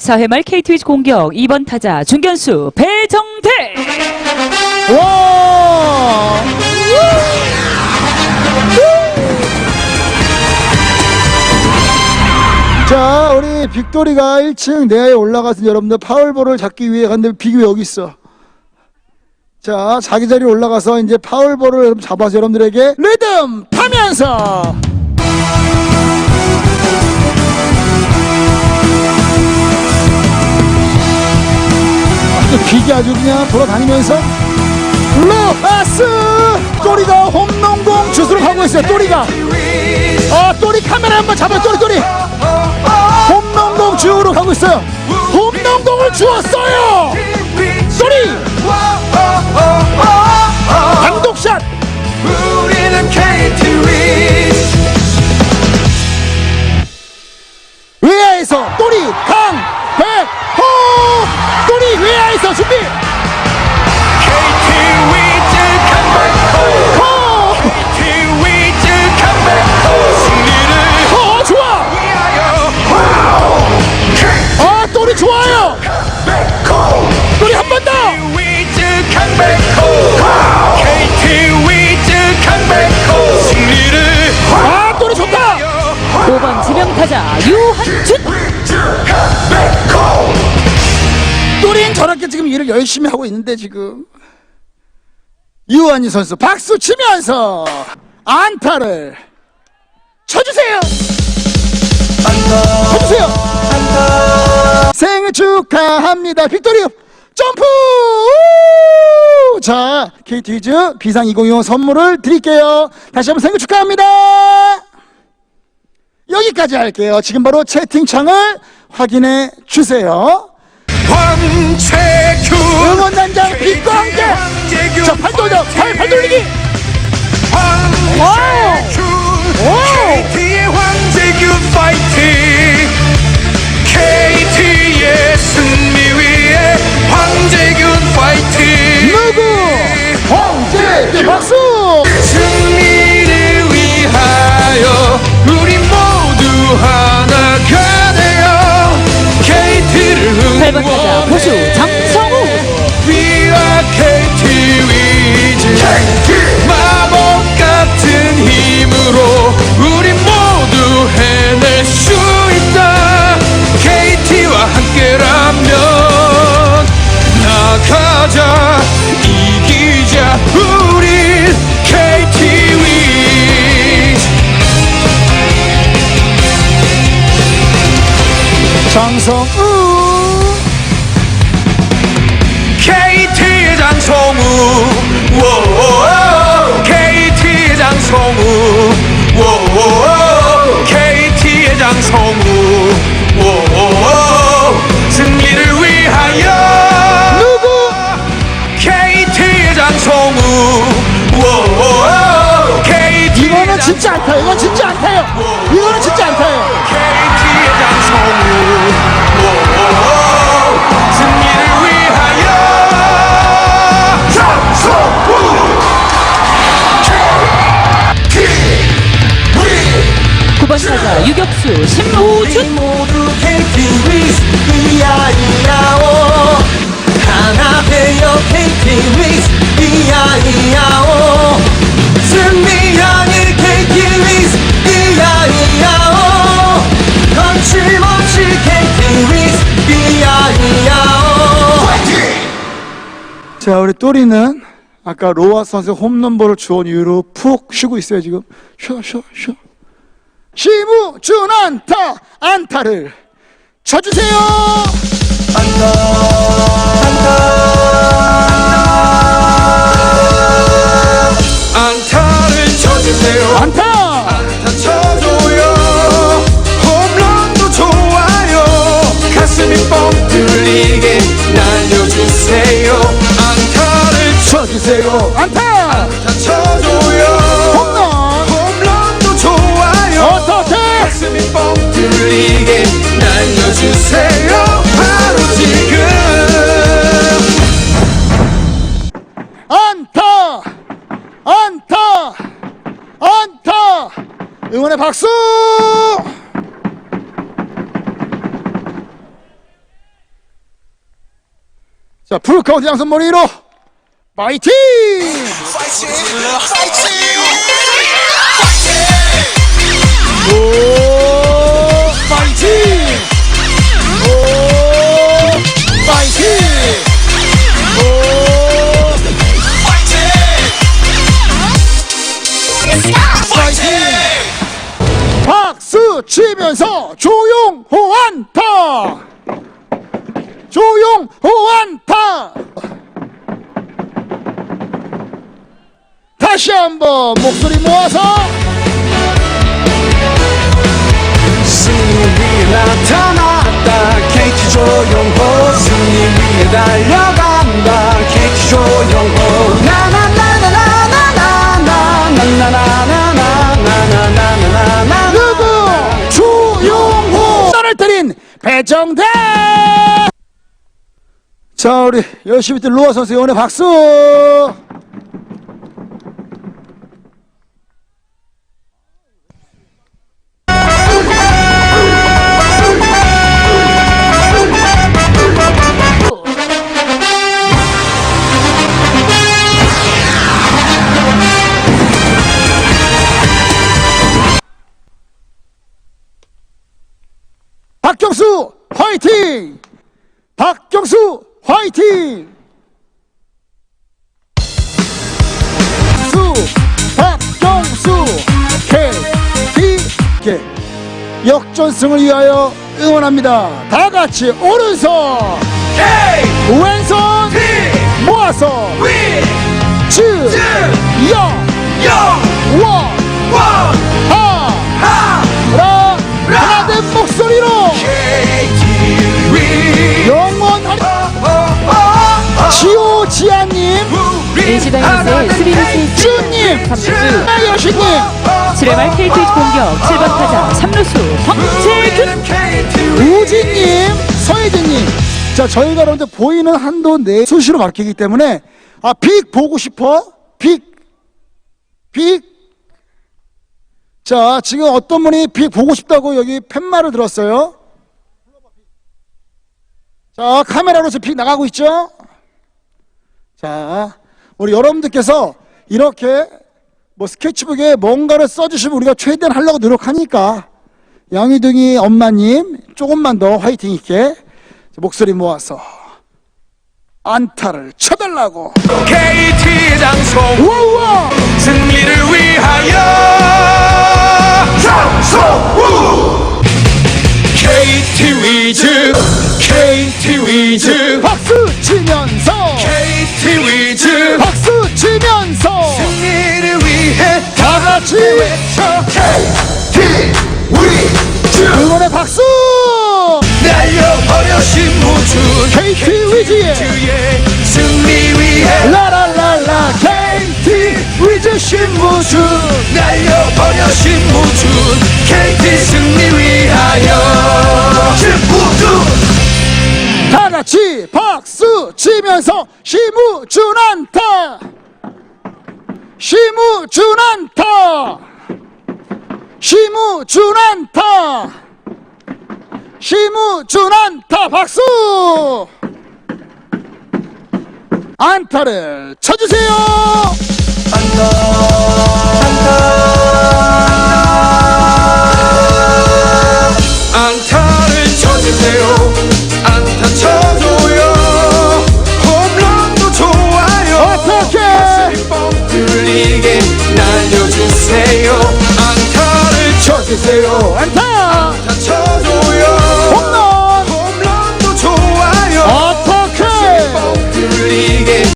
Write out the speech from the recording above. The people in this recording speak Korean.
사회말 KT위즈 공격 2번 타자 중견수 배정대 와! 자, 우리 빅토리가 1층 내야에 올라가서 여러분들 파울볼을 잡기 위해 갔는데 빅이 여기 있어. 자, 자기 자리에 올라가서 이제 파울볼을 잡아서 여러분들에게 리듬 타면서 빅이 아주 그냥 돌아다니면서 로하스! 또리가 홈런공 주스로 가고 있어요. 또리가. 아 또리 카메라 한번 잡아요. 또리 또리. 홈런공 주우로 가고 있어요. 홈런공을 주었어 열심히 하고 있는데 지금. 유한희 선수 박수 치면서 안타를 쳐주세요. 쳐주세요. 생일 축하합니다. 빅토리 점프! 우! 자 KT 위즈 비상 2025 선물을 드릴게요. 다시 한번 생일 축하합니다. 여기까지 할게요. 지금 바로 채팅창을 확인해 주세요 황채균. 응원단장 빛과 함께 자, 팔 돌려, 팔, 팔 돌리기. 황채균. 와우. KT의 황재균 파이팅 장성우. KT 장성우. 워 KT 장성우 워 KT 장성우. 워 승리를 위하여. 누구? KT 장성우. 워 KT 이거는 진짜 안 타요. 이건 진짜 안 타요. 이거는 유격수 심우준 모두 KT 이야이야오. 하나 되어 KT 위즈 이야이야오. 승리 향해 KT 위즈 이야이야오. 거침없이 KT 위즈 이야이야오. 자 우리 또리는 아까 로아 선수 홈런볼을 주온 이후로 푹 쉬고 있어요 지금. 쉬어 쉬어 쉬어 심우준 안타 안타를 쳐주세요. 안타를 쳐주세요. 안타! 안타 쳐줘요. 홈런도 좋아요. 가슴이 뻥 뚫리게 날려주세요. 안타를 쳐주세요. 안타! 안타 쳐줘요 뻥 뚫리게 날려주세요. 바로 지금. 안타 안타 안타 응원의 박수. 자, 풀카운트 양손 머리로. 파이팅! 오, 목소리 모아서 승리 나타났다 KT 조용호 승리 위에 달려간다 KT 조용호 나나나나나나나나나나나나나나나나나나 누구 조용호 떠를 때린 배정대 자 우리 열심히 뛴 로아 선수 응원의 박수 화이팅! 박경수 화이팅! 수 박경수 KT 역전승을 위하여 응원합니다. 다 같이 오른손. K 왼손 T 모아서 위. 즈영 영원원 하. 하 3루수 수레말 KT 공격 7번 타자 3루수 황재균 우진님 서혜진님. 자 저희가 그런데 보이는 한도 내 수시로 막히기 때문에 아 빅 보고 싶어? 빅빅자 지금 어떤 분이 빅 보고 싶다고 여기 팻말을 들었어요? 자 카메라로 지금 빅 나가고 있죠? 자 우리 여러분들께서 이렇게 뭐 스케치북에 뭔가를 써주시면 우리가 최대한 하려고 노력하니까. 양희둥이 엄마님 조금만 더 화이팅 있게 목소리 모아서 안타를 쳐달라고. KT 같이 외쳐 KT 위즈 응원의 박수! 날려버려 신 무준 KT 위즈의 승리 위해 라라라라 KT 위즈 신무준 날려버려 신 무준 KT 승리 위하여 신무준 다 같이 박수 치면서 안타 심우준 안타 심우준 안타 심우준 안타 박수! 안타를 쳐주세요! 안타를 쳐